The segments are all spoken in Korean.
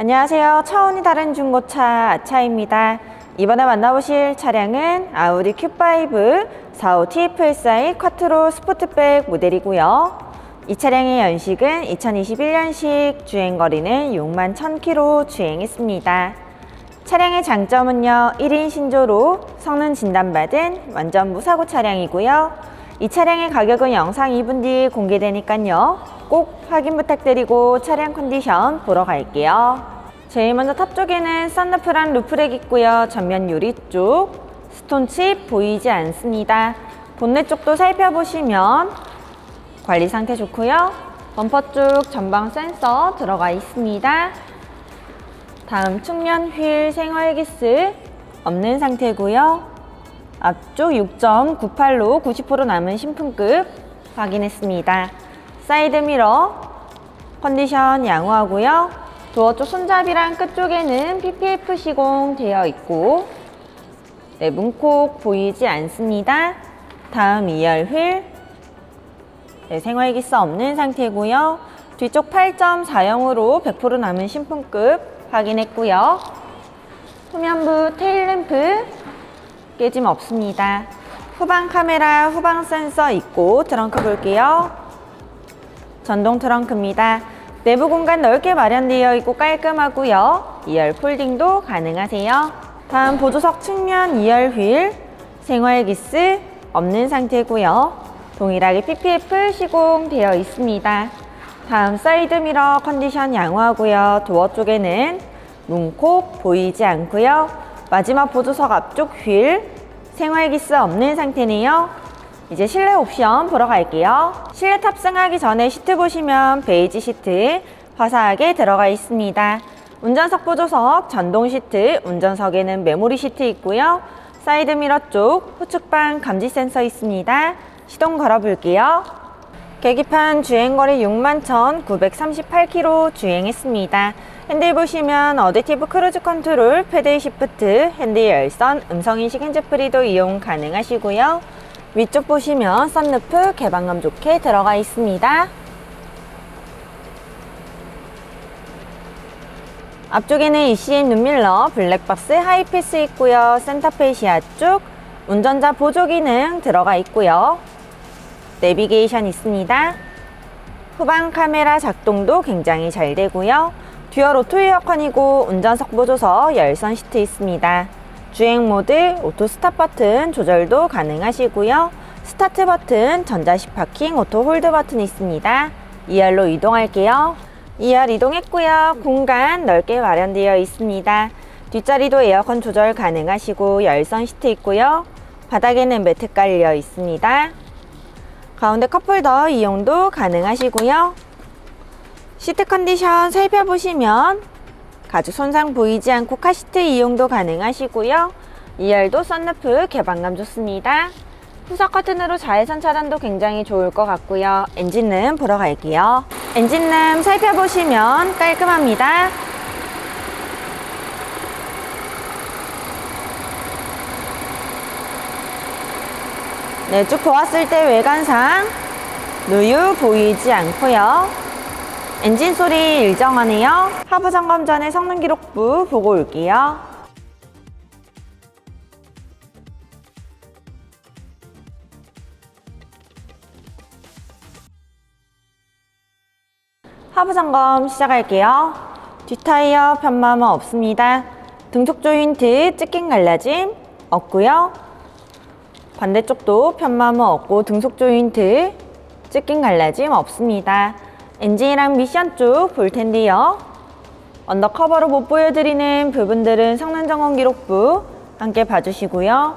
안녕하세요. 차원이 다른 중고차 아차입니다. 이번에 만나보실 차량은 아우디 Q5 45 TFSI 쿼트로 스포트백 모델이고요. 이 차량의 연식은 2021년식 주행거리는 6만 1000km 주행했습니다. 차량의 장점은요, 1인 신조로 성능 진단받은 완전 무사고 차량이고요. 이 차량의 가격은 영상 2분 뒤 공개되니까요. 꼭 확인 부탁드리고 차량 컨디션 보러 갈게요. 제일 먼저 탑 쪽에는 썬루프랑 루프렉 있고요. 전면 유리 쪽 스톤칩 보이지 않습니다. 본넷 쪽도 살펴보시면 관리 상태 좋고요. 범퍼 쪽 전방 센서 들어가 있습니다. 다음 측면 휠 생활기스 없는 상태고요. 앞쪽 6.98로 90% 남은 신품급 확인했습니다. 사이드 미러 컨디션 양호하고요. 도어 쪽 손잡이랑 끝 쪽에는 PPF 시공 되어 있고 네, 문콕 보이지 않습니다. 다음 2열 휠 네, 생활기스 없는 상태고요. 뒤쪽 8.40으로 100% 남은 신품급 확인했고요. 후면부 테일램프 깨짐 없습니다. 후방 카메라, 후방 센서 있고 트렁크 볼게요. 전동 트렁크입니다. 내부 공간 넓게 마련되어 있고 깔끔하고요. 2열 폴딩도 가능하세요. 다음 보조석 측면 2열 휠, 생활기스 없는 상태고요. 동일하게 PPF 시공되어 있습니다. 다음 사이드 미러 컨디션 양호하고요. 도어 쪽에는 문콕 보이지 않고요. 마지막 보조석 앞쪽 휠 생활기스 없는 상태네요. 이제 실내 옵션 보러 갈게요. 실내 탑승하기 전에 시트 보시면 베이지 시트 화사하게 들어가 있습니다. 운전석 보조석 전동 시트, 운전석에는 메모리 시트 있고요. 사이드 미러 쪽 후측방 감지 센서 있습니다. 시동 걸어 볼게요. 계기판 주행거리 61,938km 주행했습니다. 핸들 보시면 어댑티브 크루즈 컨트롤, 패드 시프트, 핸들 열선, 음성인식 핸즈프리도 이용 가능하시고요. 위쪽 보시면 썬루프 개방감 좋게 들어가 있습니다. 앞쪽에는 ECM 눈밀러, 블랙박스, 하이패스 있고요. 센터페시아 쪽 운전자 보조 기능 들어가 있고요. 내비게이션 있습니다. 후방 카메라 작동도 굉장히 잘 되고요. 듀얼 오토 에어컨이고 운전석 보조석 열선 시트 있습니다. 주행 모드 오토 스탑 버튼 조절도 가능하시고요. 스타트 버튼 전자식 파킹 오토 홀드 버튼 있습니다. 2열로 이동할게요. 2열 이동했고요. 공간 넓게 마련되어 있습니다. 뒷자리도 에어컨 조절 가능하시고 열선 시트 있고요. 바닥에는 매트 깔려 있습니다. 가운데 컵홀더 이용도 가능하시고요. 시트 컨디션 살펴보시면 가죽 손상 보이지 않고 카시트 이용도 가능하시고요. 2열도 썬루프 개방감 좋습니다. 후석 커튼으로 자외선 차단도 굉장히 좋을 것 같고요. 엔진룸 보러 갈게요. 엔진룸 살펴보시면 깔끔합니다. 네, 쭉 보았을 때 외관상 누유 보이지 않고요. 엔진 소리 일정하네요. 하부 점검 전에 성능 기록부 보고 올게요. 하부 점검 시작할게요. 뒷타이어 편마모 없습니다. 등속 조인트 찢긴 갈라짐 없고요. 반대쪽도 편마모 없고 등속 조인트 찢긴 갈라짐 없습니다. 엔진이랑 미션 쪽볼 텐데요. 언더커버로 못 보여드리는 부분들은 성능 점검 기록부 함께 봐주시고요.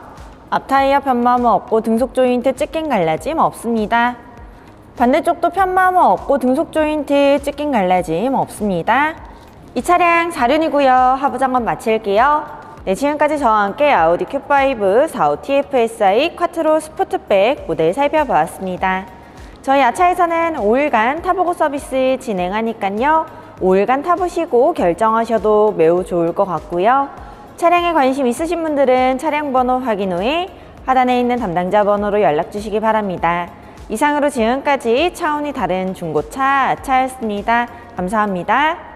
앞 타이어 편마모 없고 등속 조인트 찢긴 갈라짐 없습니다. 반대쪽도 편마모 없고 등속 조인트 찢긴 갈라짐 없습니다. 이 차량 4륜이고요. 하부 점검 마칠게요. 네, 지금까지 저와 함께 아우디 Q5 45 TFSI 쿼트로 스포트백 모델 살펴보았습니다. 저희 아차에서는 5일간 타보고 서비스 진행하니까요. 5일간 타보시고 결정하셔도 매우 좋을 것 같고요. 차량에 관심 있으신 분들은 차량 번호 확인 후에 하단에 있는 담당자 번호로 연락 주시기 바랍니다. 이상으로 지금까지 차원이 다른 중고차 아차였습니다. 감사합니다.